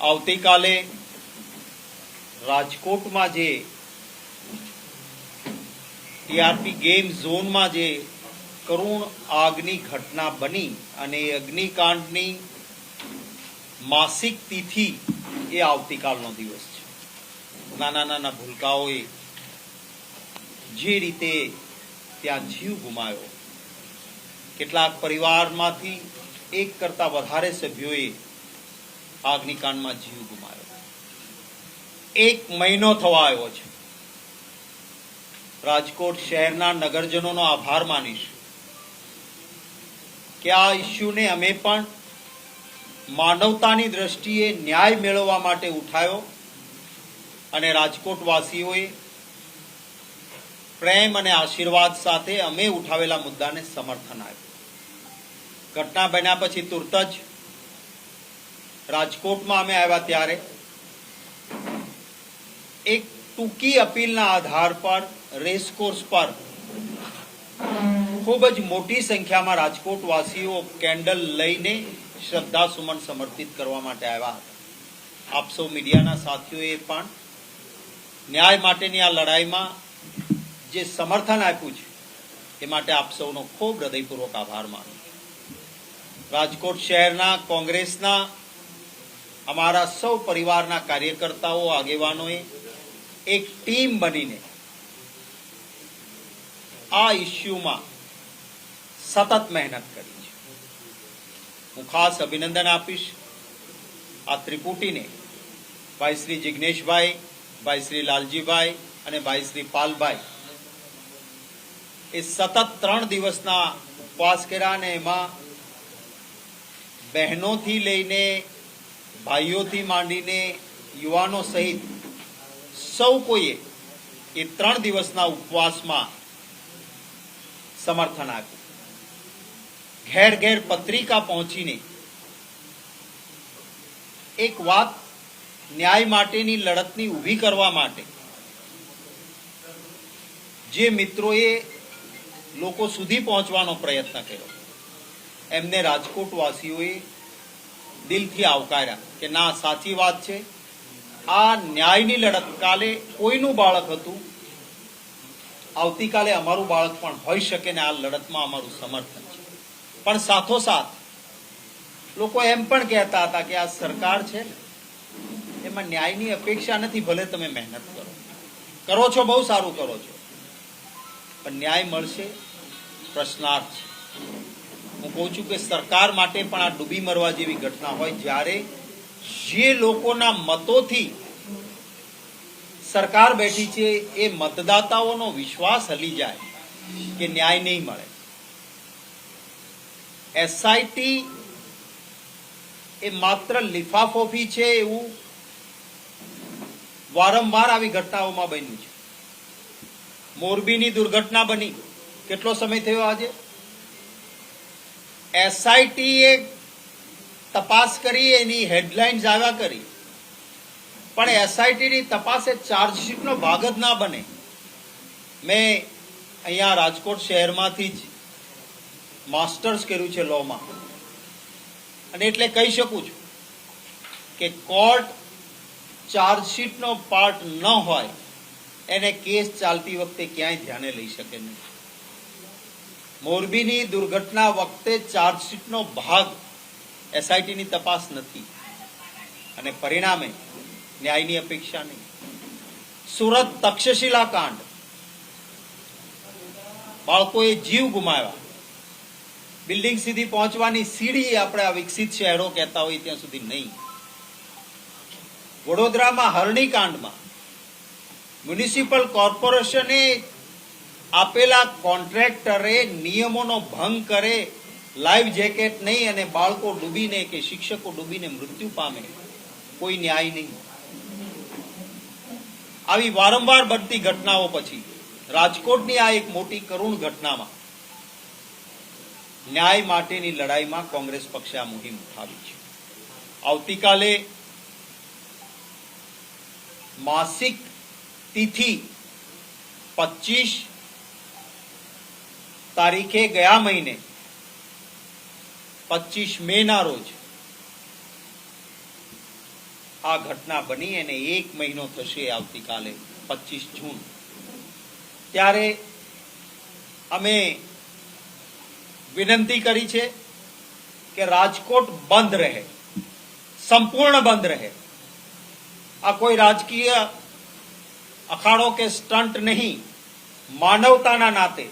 આવતીકાલે રાજકોટમાં જે ટીઆરપી ગેમ ઝોનમાં જે કરુણ આગની ઘટના બની અને અગ્નિકાંડની માસિક તિથિ એ આવતીકાલનો દિવસ છે. નાના નાના ભૂલકાઓએ જે રીતે ત્યાં જીવ ગુમાવ્યો કેટલાક પરિવારમાંથી એક કરતા વધારે સભ્યોએ અગ્નિકાંડમાં જીવ ગુમાવ્યો એક મહિનો થવા આવ્યો છે. રાજકોટ શહેરના નગરજનોનો આભાર માનીશ કે આ ઇસ્યુને અમે પણ માનવતાની દ્રષ્ટિએ ન્યાય મેળવવા માટે ઉઠાયો અને રાજકોટવાસીઓએ પ્રેમ અને આશીર્વાદ સાથે અમે ઉઠાવેલા મુદ્દાને સમર્થન આપ્યું. ઘટના બન્યા પછી તુરત જ રાજકોટમાં અમે આવ્યા ત્યારે. એક ટૂંકી અપીલના આધાર પર રેસકોર્સ પર, ખૂબ જ મોટી સંખ્યામાં રાજકોટવાસીઓ કેન્ડલ લઈને શ્રદ્ધા સુમન સમર્પિત કરવા માટે આવ્યા હતા. આપ સૌ મીડિયાના સાથીઓએ પણ ન્યાય માટેની આ લડાઈમાં જે સમર્થન આપ્યું છે, એ માટે આપ સૌનો ખૂબ હૃદયપૂર્વક આભાર માનું રાજકોટ શહેરના કોંગ્રેસના અમારા સૌ પરિવારના કાર્યકર્તાઓ, આગેવાનોએ એક ટીમ બનીને આ ઇસ્યુમાં સતત મહેનત કરી છે. હું ખાસ અભિનંદન આપીશ આ ત્રિપુટીને ભાઈ શ્રી જિગ્નેશભાઈ, ભાઈ શ્રી લાલજીભાઈ અને ભાઈ શ્રી પાલભાઈ. એ સતત ત્રણ દિવસના ઉપવાસ કર્યા અને એમાં બહેનોથી લઈને ભાઈઓથી માંડીને યુવાનો સહિત સૌ કોઈએ એ ત્રણ દિવસના ઉપવાસમાં સમર્થન આપ્યું. ઘેર ઘેર પત્રિકા પહોંચીને એક વાત ન્યાય માટેની લડતની ઊભી કરવા માટે જે મિત્રોએ લોકો સુધી પહોંચવાનો પ્રયત્ન કર્યો. એમને રાજકોટ વાસીઓએ દિલથી આવકાર્યા કે ના, સાચી વાત છે. આ ન્યાયની લડત કાલે કોઈનું બાળક હતું? આવતીકાલે અમારું બાળક પણ હોઈ શકે ને આ લડતમાં અમારું સમર્થન છે. પણ સાથોસાથ, લોકો એમ પણ કહેતા હતા કે આ સરકાર છે એમાં ન્યાયની અપેક્ષા નથી, ભલે તમે મહેનત કરો. કરો છો, બહુ સારું કરો છો. પણ ન્યાય મળશે, પ્રશ્નાર્થ છે. હું કહું છું કે સરકાર માટે પણ આ ડૂબી મરવા જેવી ઘટના હોય જ્યારે જે લોકોના મતોથી સરકાર બેઠી છે, એ મતદાતાઓનો વિશ્વાસ હલી જાય કે ન્યાય નહીં મળે. એસઆઈટી એ માત્ર લિફાફોફી છે એવું વારંવાર આવી ઘટનાઓમાં બન્યું છે. મોરબીની દુર્ઘટના બની. કેટલો સમય થયો આજે? એસઆઈટી એ તપાસ કરી, એની હેડલાઇન્સ આવ્યા કરી. પણ એસઆઈટીની તપાસ એ ચાર્જશીટનો ભાગ જ ના બને. મેં અહીંયા રાજકોટ શહેરમાંથી જ માસ્ટર્સ કર્યું છે લોમાં અને એટલે કહી શકું છું કે કોર્ટ ચાર્જશીટનો પાર્ટ ન હોય, એને કેસ ચાલતી વખતે ક્યાંય ધ્યાને લઈ શકે નહીં. મોરબીની દુર્ઘટના વખતે ચાર્જશીટનો ભાગ એસઆઈટીની તપાસ નથી. અને પરિણામે ન્યાયની અપેક્ષા નહીં. સુરત તક્ષશિલા કાંડ. બાળકોએ જીવ ગુમાવ્યા. બિલ્ડિંગ સુધી પહોંચવાની સીડી આપણે આ વિકસિત શહેરો કહેતા હોય ત્યાં સુધી નહીં. વડોદરામાં હરણી કાંડમાં. મ્યુનિસિપલ કોર્પોરેશને આપેલા કોન્ટ્રાક્ટરે નિયમોનો ભંગ કરે લાઈવ જેકેટ નહીં અને બાળકો ડૂબીને કે શિક્ષકો ડૂબીને મૃત્યુ પામે, કોઈ ન્યાય નહીં. આવી વારંવાર બનતી ઘટનાઓ પછી રાજકોટની આ એક મોટી કરુણ ઘટનામાં ન્યાય માટેની લડાઈમાં કોંગ્રેસ પક્ષે આ મુહિમ ઉઠાવી છે. આવતીકાલે માસિક તિથિ પચીસ તારીખે ગયા મહિને પચીસ મે ના રોજ, આ ઘટના બની અને એક મહિનો થશે આવતીકાલે પચીસ જૂન. ત્યારે અમે વિનંતી કરી છે કે રાજકોટ બંધ રહે, સંપૂર્ણ બંધ રહે. આ કોઈ રાજકીય અખાડો કે સ્ટન્ટ નહીં, માનવતાના નાતે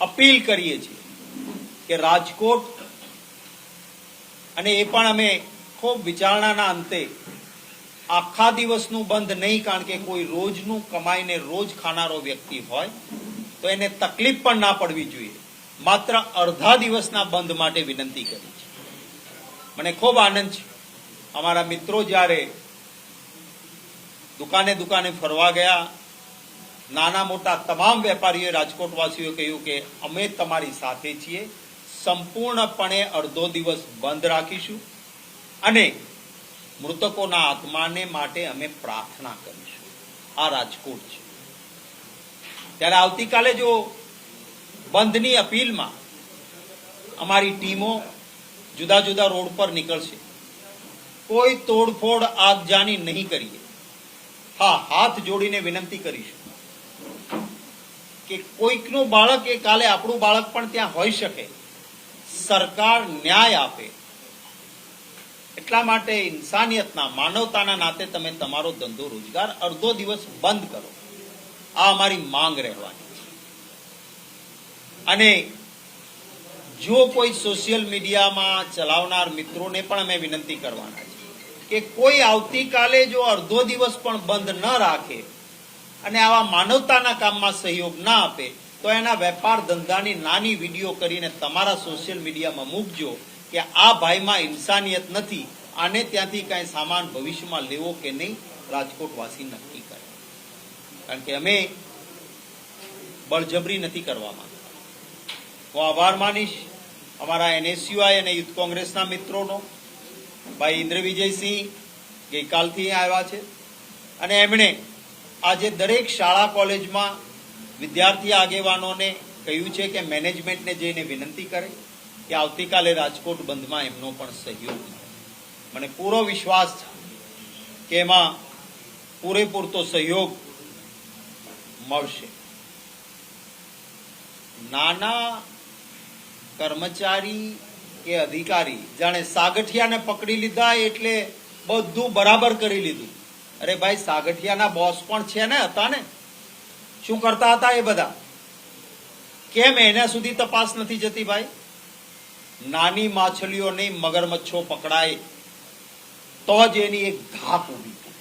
અપીલ કરીએ છીએ કે રાજકોટ અને એ પણ અમે ખૂબ વિચારણાના અંતે આખા દિવસનું બંધ નહીં, કારણ કે કોઈ રોજનું કમાઈને રોજ ખાનારો વ્યક્તિ હોય, તો એને તકલીફ પણ ના પડવી જોઈએ. માત્ર અડધા દિવસના બંધ માટે વિનંતી કરી છે. મને ખૂબ આનંદ છે. અમારા મિત્રો જ્યારે દુકાને દુકાને ફરવા ગયા નાના મોટા તમામ વેપારીઓએ રાજકોટવાસીઓએ કહ્યું કે અમે તમારી સાથે છીએ. સંપૂર્ણપણે અડધો દિવસ બંધ રાખીશું અને મૃતકોના આત્માને માટે અમે પ્રાર્થના કરીશું. આ રાજકોટ છે. ત્યારે આવતીકાલે જો બંધની અપીલમાં અમારી ટીમો જુદા જુદા રોડ પર નીકળશે, કોઈ તોડફોડ આગજાની નહીં કરીએ. હા, હાથ જોડીને વિનંતી કરીશું. કે કોઈકનું બાળક એ કાલે આપણું બાળક પણ ત્યાં હોઈ શકે. સરકાર ન્યાય આપે. એટલા માટે ઇન્સાનિયતના, માનવતાના નાતે તમે તમારો ધંધો રોજગાર અડધો દિવસ બંધ કરો. આ અમારી માંગ રહેવાની અને જો કોઈ સોશિયલ મીડિયામાં ચલાવનાર મિત્રોને પણ અમે વિનંતી કરવાના છે કે કોઈ આવતીકાલે જો અડધો દિવસ પણ બંધ ન રાખે અને આવા માનવતાના કામમાં સહયોગ ના આપે, તો એના વેપાર ધંધાની નાની વીડિયો કરીને તમારા સોશિયલ મીડિયામાં મૂકજો કે આ ભાઈમાં ઇન્સાનિયત નથી, આને ત્યાંથી કાંઈ સામાન ભવિષ્યમાં લેવો કે નહીં, રાજકોટવાસી નક્કી કરે. કારણ કે અમે બળજબરી નથી કરવા માંગતા. હું આભાર માનીશ અમારા એનએસયુઆઈ અને યુથ કોંગ્રેસના મિત્રોનો. ભાઈ ઇન્દ્ર વિજયસિંહ ગઈકાલથી આવ્યા છે. અને એમણે આજે દરેક શાળા કોલેજમાં વિદ્યાર્થી આગેવાનોને કહ્યું છે કે મેનેજમેન્ટને જઈને વિનંતી કરે કે આવતીકાલે રાજકોટ બંધમાં એમનો પણ સહયોગ મને પૂરો વિશ્વાસ છે કે એમાં પૂરેપૂરતો સહયોગ મળશે. નાના કર્મચારી કે અધિકારી જાણે સાગઠિયાને પકડી લીધા એટલે બધું બરાબર કરી લીધું. અરે ભાઈ, સાગઠિયાના બોસ પણ છે ને હતા ને? શું કરતા હતા એ બધા? કેમ એના સુધી તપાસ નથી જતી ભાઈ? નાની માછલીઓ નહીં, મગરમચ્છો પકડાય. તો જ એની એક ધાક ઊભી થાય.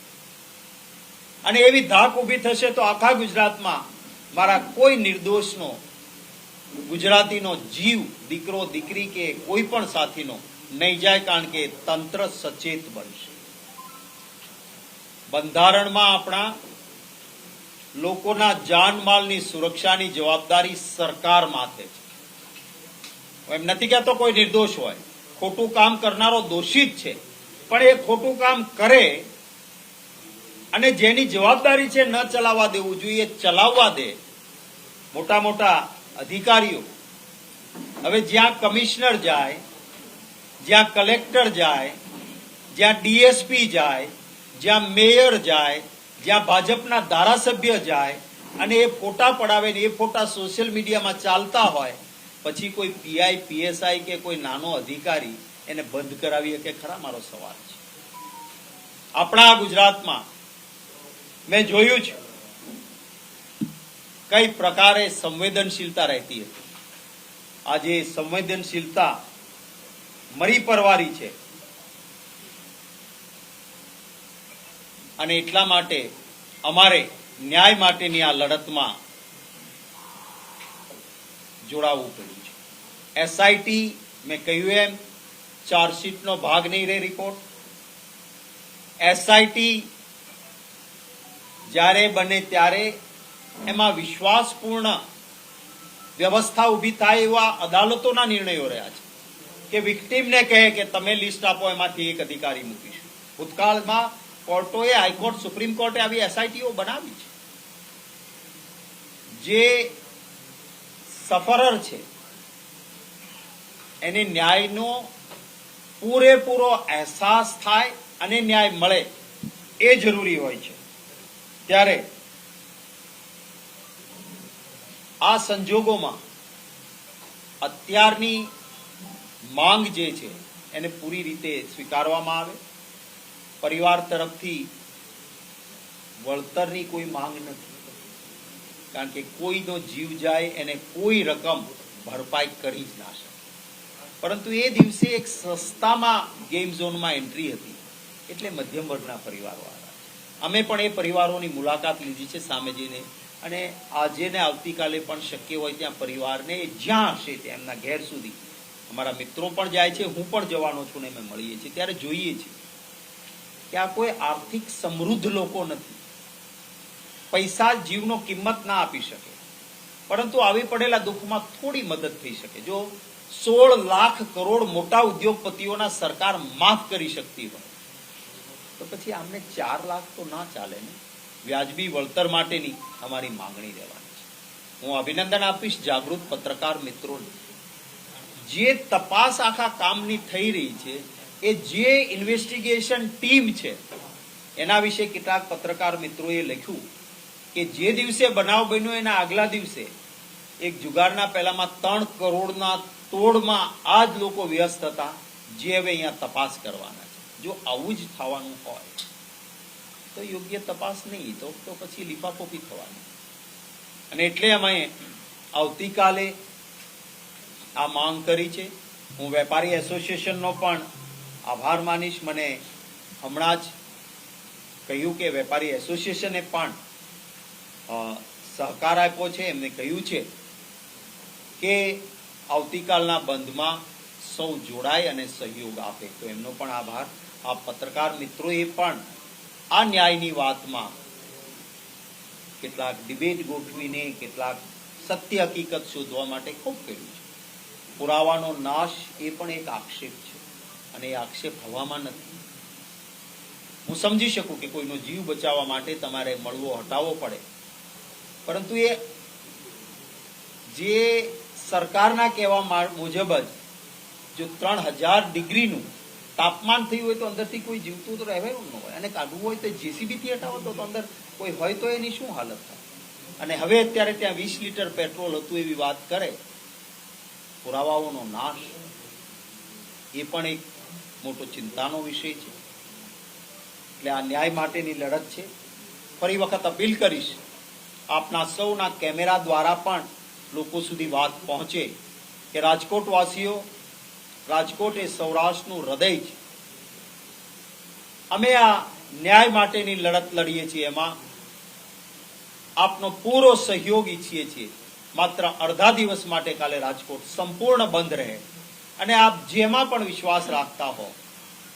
અને એવી ધાક ઊભી થશે તો આખા ગુજરાતમાં મારા કોઈ નિર્દોષનો, ગુજરાતીનો જીવ, દીકરો, દીકરી કે કોઈ પણ સાથીનો નહીં જાય કારણ કે તંત્ર સચેત બનશે. બંધારણમાં આપણા લોકોના જાનમાલની સુરક્ષાની જવાબદારી સરકાર માથે છે. એમ નથી કહેતો કોઈ નિર્દોષ હોય. ખોટું કામ કરનારો દોષિત છે. પણ એ ખોટું કામ કરે અને જેની જવાબદારી છે ન ચલાવવા દેવું જોઈએ, ચલાવવા દે. મોટા મોટા અધિકારીઓ. હવે જ્યાં કમિશનર જાય, જ્યાં કલેક્ટર જાય, જ્યાં ડીએસપી જાય જ્યાં મેયર જાય, જ્યાં ભાજપના ધારાસભ્ય જાય અને એ ફોટા પડાવે ને એ ફોટા સોશિયલ મીડિયામાં ચાલતા હોય, પછી કોઈ પીઆઈ, પીએસઆઈ કે કોઈ નાનો અધિકારી એને બંધ કરાવી કે ખરા મારો સવાલ છે. આપણા ગુજરાતમાં મેં જોયું છે, કઈ પ્રકારે સંવેદનશીલતા રહેતી હતી. આજે સંવેદનશીલતા મરી પરવારી છે. અને એટલા માટે અમારે ન્યાય માટેની આ લડતમાં જોડાવવું પડ્યું છે. એસઆઈટી મેં કહ્યું એમ, ચાર્જશીટનો ભાગ નહીં રહે રિપોર્ટ એસઆઈટી જ્યારે બને ત્યારે એમાં વિશ્વાસપૂર્ણ વ્યવસ્થા ઊભી થાય એવા અદાલતોના નિર્ણયો રહ્યા છે કે વિક્ટીમને કહે કે તમે લિસ્ટ આપો, એમાંથી એક અધિકારી મૂકીશું. ભૂતકાળમાં કોર્ટોએ, હાઈકોર્ટ, સુપ્રીમ કોર્ટે આવી એસઆઈટીઓ બનાવી છે. જે સફરર છે, એને ન્યાયનો પૂરેપૂરો અહેસાસ થાય અને ન્યાય મળે એ જરૂરી હોય છે. ત્યારે આ સંજોગોમાં અત્યારની માંગ જે છે, એને પૂરી રીતે સ્વીકારવામાં આવે. પરિવાર તરફથી વળતરની કોઈ માંગ નથી. કારણ કે કોઈનો જીવ જાય એને કોઈ રકમ ભરપાઈ કરી જ ના શકે. પરંતુ એ દિવસે એક સસ્તામાં ગેમ ઝોનમાં એન્ટ્રી હતી. એટલે મધ્યમ વર્ગના પરિવારવાળા. અમે પણ એ પરિવારોની મુલાકાત લીધી છે સામે જઈને. અને આજે ને આવતીકાલે પણ શક્ય હોય ત્યાં પરિવારને જ્યાં હશે ત્યાં એમના ઘેર સુધી અમારા મિત્રો પણ જાય છે, હું પણ જવાનો છું ને અમે મળીએ છીએ. ત્યારે જોઈએ છીએ. કે આ કોઈ આર્થિક સમૃદ્ધ લોકો નથી. પૈસા જીવનો કિંમત ના આપી શકે. પરંતુ આવી પડેલા દુઃખમાં થોડી મદદ થઈ શકે. જો સોળ લાખ કરોડ મોટા ઉદ્યોગપતિઓના સરકાર માફ કરી શકતી હોય, તો પછી આમને ચાર લાખ તો ના ચાલે ને? વ્યાજબી વળતર માટેની અમારી માંગણી રહેવાની છે. હું અભિનંદન આપીશ જાગૃત પત્રકાર મિત્રોને. જે તપાસ આખા કામની થઈ રહી છે એ જે ઇન્વેસ્ટિગેશન ટીમ છે, એના વિશે કેટલાક પત્રકાર મિત્રોએ લખ્યું કે જે દિવસે બનાવ બન્યો એના આગલા દિવસે એક જુગારના પહેલામાં ત્રણ કરોડના તોડમાં આ જ લોકો વ્યસ્ત હતા, જે હવે અહીંયા તપાસ કરવાના છે. જો આવું જ થવાનું હોય, તો યોગ્ય તપાસ નહીં તો પછી લીપાપોપી થવાની. અને એટલે અમે આવતીકાલે આ માંગ કરી છે. હું વેપારી એસોસિએશનનો પણ આભાર માનીશ. મને હમણાં જ કહ્યું કે વેપારી એસોસિએશને પણ સહકાર આપ્યો છે. એમને કહ્યું છે કે આવતીકાલના બંધમાં સૌ જોડાય અને સહયોગ આપે. તો એમનો પણ આભાર. આ પત્રકાર મિત્રોએ પણ આ ન્યાયની વાતમાં કેટલાક ડિબેટ ગોઠવીને કેટલાક સત્ય હકીકત શોધવા માટે ખૂબ કર્યું છે. પુરાવાનો નાશ એ પણ એક આક્ષેપ છે. અને એ આક્ષેપ હવામાં નથી. હું સમજી શકું કે કોઈનો જીવ બચાવવા માટે તમારે મળવો, હટાવવો પડે. પરંતુ એ જે સરકારના કહેવા મુજબ જ જો ત્રણ હજાર ડિગ્રીનું તાપમાન થયું હોય તો અંદરથી કોઈ જીવતું તો રહેવાયું ન હોય. અને કાઢવું હોય તો જેસીબીથી હટાવો તો અંદર કોઈ હોય તો એની શું હાલત થાય? અને હવે અત્યારે ત્યાં વીસ લીટર પેટ્રોલ હતું એવી વાત કરે. પુરાવાઓનો નાશ. એ પણ એક મોટો ચિંતાનો વિષય છે. એટલે આ ન્યાય માટેની લડત છે. ફરી વખત અપીલ કરીશ, આપના સૌના કેમેરા દ્વારા પણ લોકો સુધી વાત પહોંચે કે રાજકોટવાસીઓ, રાજકોટ એ સૌરાષ્ટ્રનું હૃદય છે. અમે આ ન્યાય માટેની લડત લડીએ છીએ એમાં આપનો પૂરો સહયોગ ઈચ્છીએ છીએ. માત્ર અડધા દિવસ માટે કાલે રાજકોટ સંપૂર્ણ બંધ રહે. અને આપ જેમાં પણ વિશ્વાસ રાખતા હો,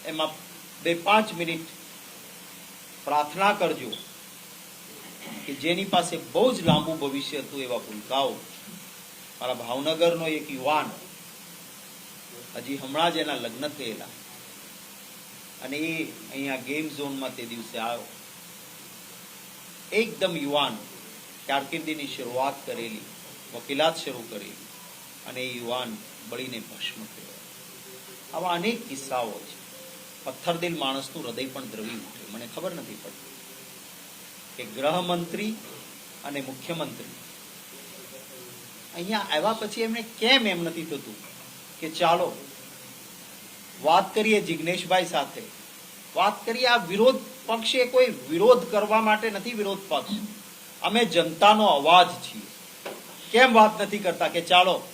એમાં બે પાંચ મિનિટ પ્રાર્થના કરજો કે જેની પાસે બહુ જ લાંબુ ભવિષ્ય હતું એવા ભૂલકાઓ, મારા ભાવનગરનો એક યુવાન હજી હમણાં જ એના લગ્ન થયેલા અને એ અહીંયા ગેમ ઝોનમાં તે દિવસે આવ્યો. એકદમ યુવાન કારકિર્દીની શરૂઆત કરેલી, વકીલાત શરૂ કરેલી અને એ યુવાન બળીને ભસ્મ થયો આવા અનેક કિસ્સાઓ છે. પથ્થરદિલ માણસનું હૃદય પણ દ્રવી ઉઠે મને ખબર નથી પડતી કે ગૃહમંત્રી અને મુખ્યમંત્રી અહીંયા આવ્યા પછી એમને કેમ એમ નથી થતું કે ચાલો, વાત કરીએ જિગ્નેશભાઈ સાથે. વાત કરીએ આ વિરોધ પક્ષે કોઈ વિરોધ કરવા માટે નથી વિરોધ પક્ષ. અમે જનતાનો અવાજ છીએ. કેમ વાત નથી કરતા કે ચાલો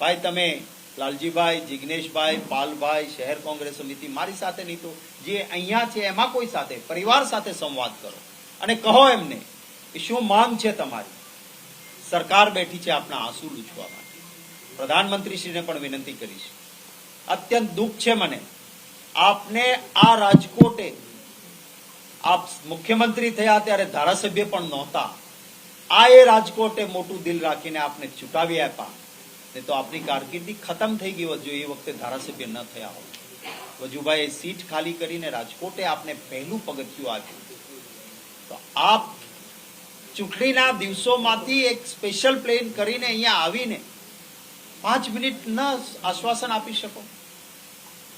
ભાઈ, તમે લાલજીભાઈ, જિગ્નેશભાઈ, પાલભાઈ, શહેર કોંગ્રેસ સમિતિ મારી સાથે નહીં તો જે અહીંયા છે એમાં કોઈ સાથે, પરિવાર સાથે સંવાદ કરો. અને કહો એમને કે શું માંગ છે તમારી? સરકાર બેઠી છે આપણા આંસુ લૂછવા માટે. પ્રધાનમંત્રીશ્રીને પણ વિનંતી કરીશ. અત્યંત દુઃખ છે મને. આપને આ રાજકોટે આપ મુખ્યમંત્રી થયા ત્યારે ધારાસભ્ય પણ નહોતા. આ એ રાજકોટે મોટું દિલ રાખીને આપને ચૂંટાવી આપ્યા. ને તો આપની કારકિર્દી ખતમ થઈ ગઈ હોત જો એ વખતે ધારાસભ્ય ન થયા હોત વજુભાઈએ સીટ ખાલી કરીને રાજકોટે આપને પહેલું પગથિયું આપ્યું તો આપ ચૂંટણીના દિવસોમાંથી એક સ્પેશિયલ પ્લેન કરીને અહીંયા આવીને પાંચ મિનિટ ન આશ્વાસન આપી શકો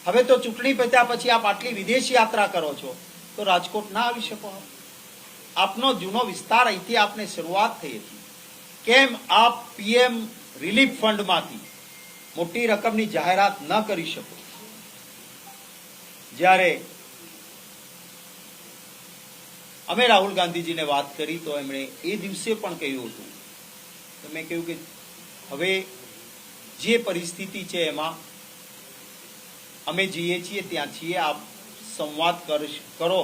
હવે તો ચૂંટણી પત્યા પછી આપ આટલી વિદેશ યાત્રા કરો છો તો રાજકોટ ના આવી શકો આપનો જૂનો વિસ્તાર અહીંથી આપને શરૂઆત થઈ હતી કેમ આપ પીએમ રિલીફ ફંડમાંથી મોટી રકમની જાહેરાત ન કરી શકો. જ્યારે અમે રાહુલ ગાંધીજીને વાત કરી તો એમણે એ દિવસે પણ કહ્યું હતું, તો મેં કહ્યું કે હવે જે પરિસ્થિતિ છે એમાં અમે જઈએ છીએ, ત્યાં છીએ, આપ સંવાદ કરો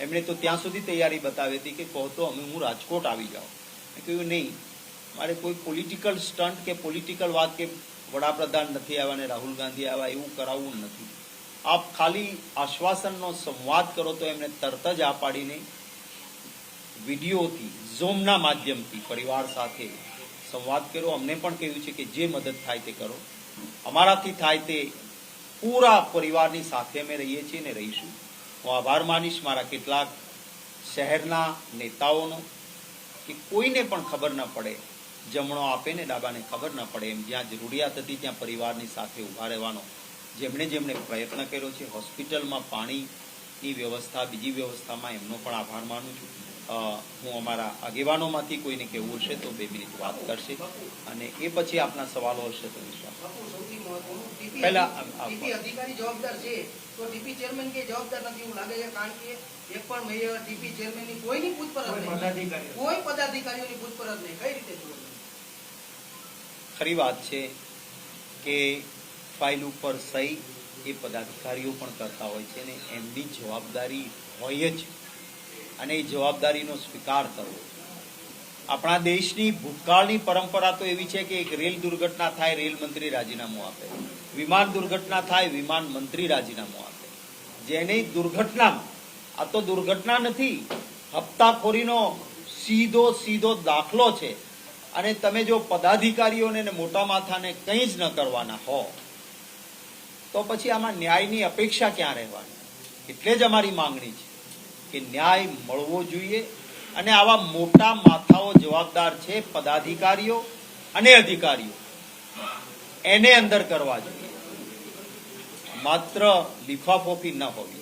એમણે તો ત્યાં સુધી તૈયારી બતાવી હતી કે કહો તો અમે હું રાજકોટ આવી જાઉં. મેં કહ્યું નહીં મારે કોઈ પોલિટિકલ સ્ટન્ટ કે પોલિટિકલ વાત કે વડાપ્રધાન નથી આવ્યા ને રાહુલ ગાંધી આવ્યા એવું કરાવવું નથી. આપ ખાલી આશ્વાસનનો સંવાદ કરો તો એમને તરત જ આ પાડીને વિડીયોથી, ઝોમના માધ્યમથી પરિવાર સાથે સંવાદ કર્યો અમને પણ કહ્યું છે કે જે મદદ થાય તે કરો. અમારાથી થાય તે પૂરા પરિવારની સાથે અમે રહીએ છીએ ને રહીશું. હું આભાર માનીશ મારા કેટલાક શહેરના નેતાઓનો કે કોઈને પણ ખબર ન પડે જમણો આપે ને ડાબાને ખબર ન પડે એમ જ્યાં જરૂરિયાત હતી ત્યાં પરિવારની સાથે ઊભા રહેવાનો. જેમણે જેમણે પ્રયત્ન કર્યો છે હોસ્પિટલમાં પાણીની વ્યવસ્થા બીજી વ્યવસ્થામાં એમનો પણ આભાર માનું છું. હું અમારા આગેવાનોમાંથી કોઈને કહેવું હશે તો બે મિનિટ વાત કરશે. અને એ પછી આપના સવાલો હશે તો વિશ્વાસ પહેલા અધિકારી જવાબદાર છે. તો ડીપી ચેરમેન કે જવાબદાર નથી એવું લાગે છે કારણ કે એક પણ મેયર ડીપી ચેરમેનની કોઈની પૂછપરછ નહીં. કોઈ પદાધિકારીઓની પૂછપરછ નહીં. કઈ રીતે છો? ખરી વાત છે કે ફાઇલ ઉપર સહી એ પદાધિકારીઓ પણ કરતા હોય છે અને એમની જવાબદારી હોય જ. અને એ જવાબદારીનો સ્વીકાર કરવો. આપણા દેશની ભૂતકાળની પરંપરા તો એવી છે કે એક રેલ દુર્ઘટના થાય, રેલ મંત્રી રાજીનામું આપે. વિમાન દુર્ઘટના થાય, વિમાન મંત્રી રાજીનામું આપે. જેની દુર્ઘટના આ તો દુર્ઘટના નથી, હપ્તાખોરીનો સીધો સીધો દાખલો છે. અને તમે જો પદાધિકારીઓને મોટા માથાને કંઈ જ ન કરવાના હો, તો પછી આમાં ન્યાયની અપેક્ષા ક્યાં રહેવાની? એટલે જ અમારી માંગણી છે કે ન્યાય મળવો જોઈએ અને આવા મોટા માથાઓ જવાબદાર છે પદાધિકારીઓ અને અધિકારીઓ. એને અંદર કરવા જોઈએ. માત્ર લિફાફોફી ન હોવી